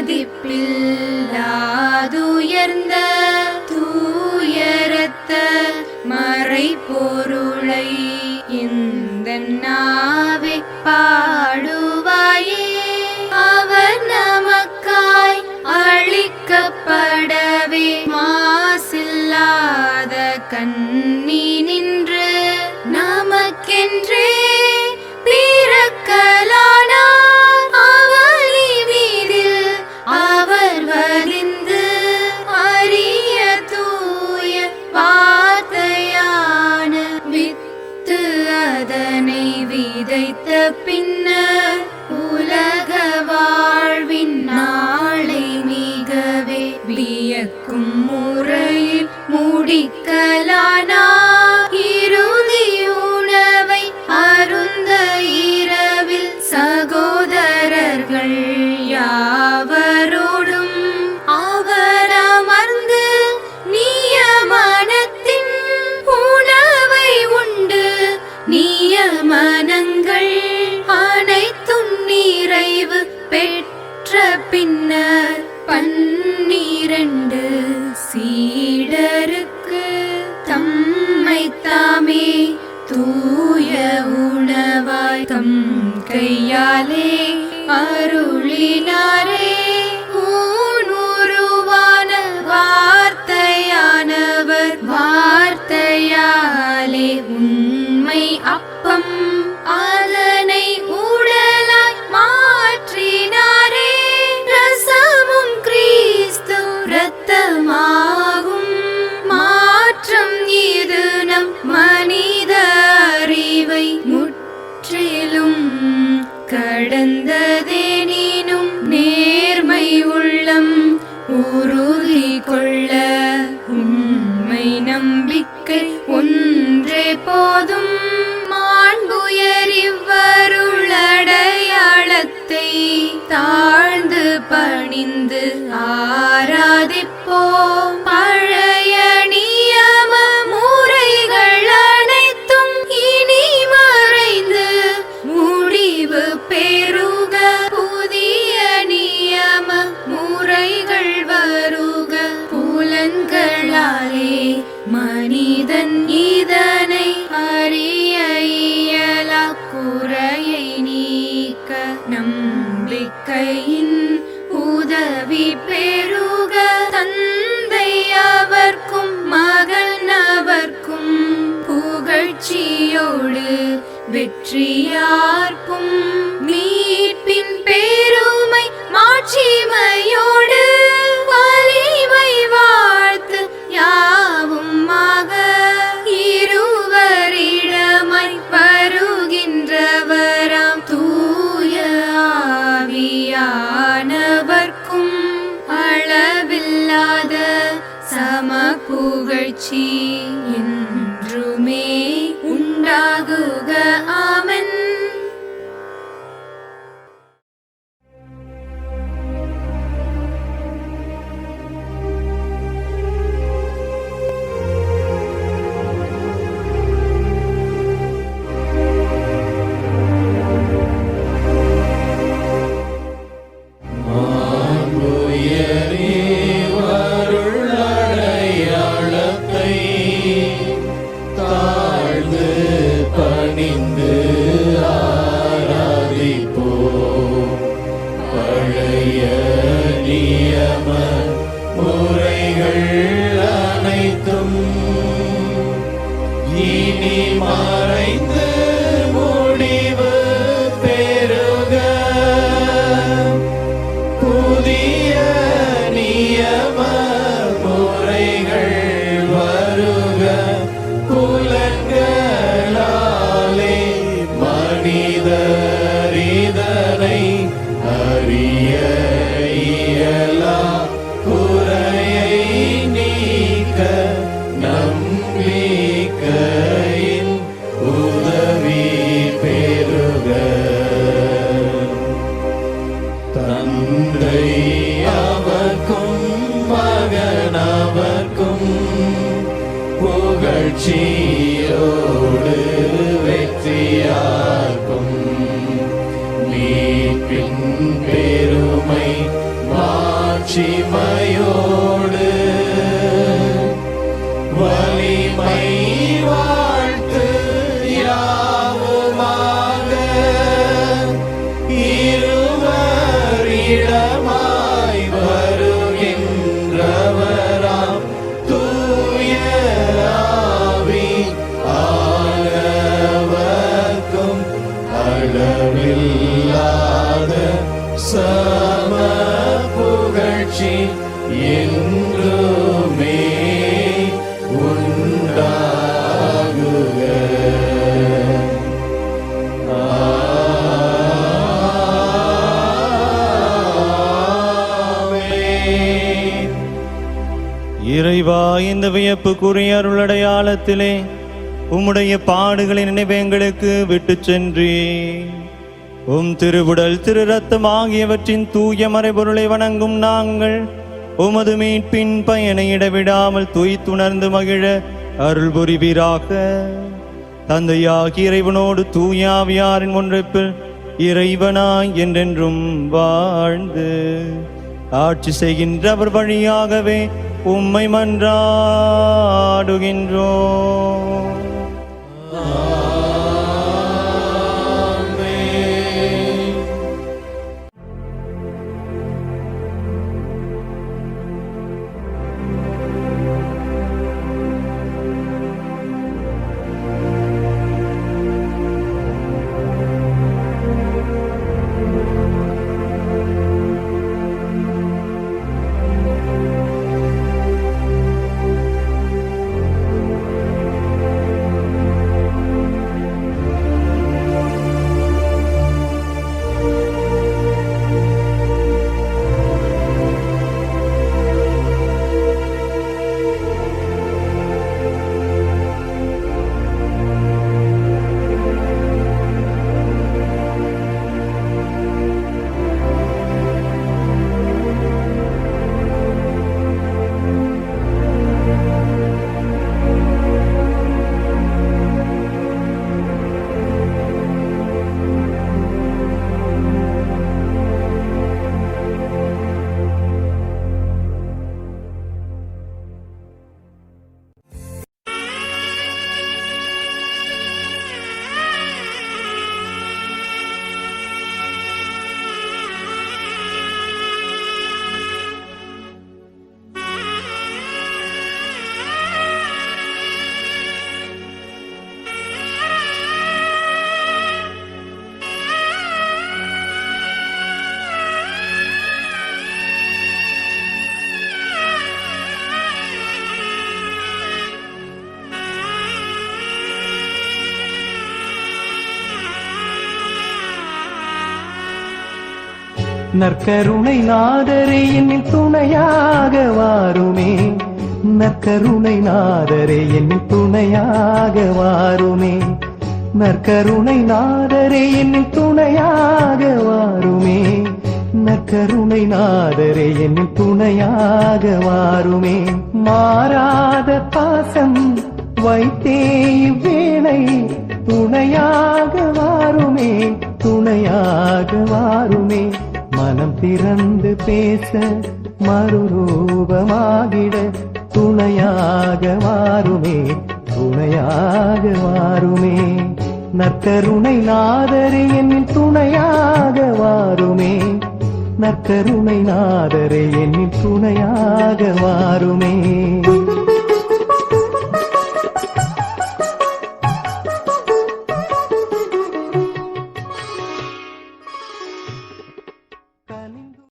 மதிப்பில்லாதுயர்ந்த வைத்த பின்னர் பன்னிரண்டு சீடருக்கு தம்மை தாமே தூய உணவாய் தம் கையாலே அருளினாரே. ஊனுருவான வார்த்தையானவர் வார்த்தையாலே உண்மை அப்பம் தாழ்ந்து பணிந்து ஆராதிப்போம். பழைய நியம முறைகள் அனைத்தும் இனி மறைந்து முடிவு பெருக புதிய நியம முறைகள் வருக. புலன்களாலே மனிதன் இதனை வெற்றியார்க்கும் மீட்பின் பெருமை மாட்சிமையோடு வலிமை வாழ்த்து யாவுமாக இருவரிடமாய் வருகின்றவராம் தூய ஆவியானவர்க்கும் அளவில்லாத சம புகழ்ச்சி. இனி நாமக்கும் புகழ்ச்சியோடு வெற்றியார்க்கும். மீட்பின் பெருமை மாட்சிமையோடு அளவில்லாத சம புகழ்ச்சி என்றுமே இறைவா இந்த வியப்புக்குரிய அருளடையாளத்திலே உம்முடைய பாடுகளின் நினைவு எங்களுக்கு விட்டு சென்றி உம் திருவுடல் திரு ரத்தம் ஆகியவற்றின் தூய மறைபொருளை வணங்கும் நாங்கள் உமது மீட்பின் பயனை இடவிடாமல் துய்த்துணர்ந்து மகிழ அருள் புரிவீராக. தந்தையாகிய இறைவனோடு தூயாவியாரின் ஒன்றைப்பில் இறைவனாய் என்றென்றும் வாழ்ந்து ஆட்சி செய்கின்றவர் வழியாகவே உம்மை மன்றாடுகின்றோம். நற்கருணை நாதரே என்னில் துணையாக வாருமே. நற்கருணை நாதரே என்னில் துணையாக வாருமே. நற்கருணை நாதரே என்னில் துணையாக வாருமே. நற்கருணை நாதரே என் துணையாக வாருமே. மாறாத பாசம் வைத்தே இவ்வேளை துணையாக வாருமே. துணையாக வாருமே. மனம் திறந்து பேச மறுரூபமாகிட துணையாக வாருமே துணையாக வாருமே நற்கருணை நாதரே என்னில் துணையாக வாருமே நற்கருணை நாதரே என்னில் துணையாக வாருமே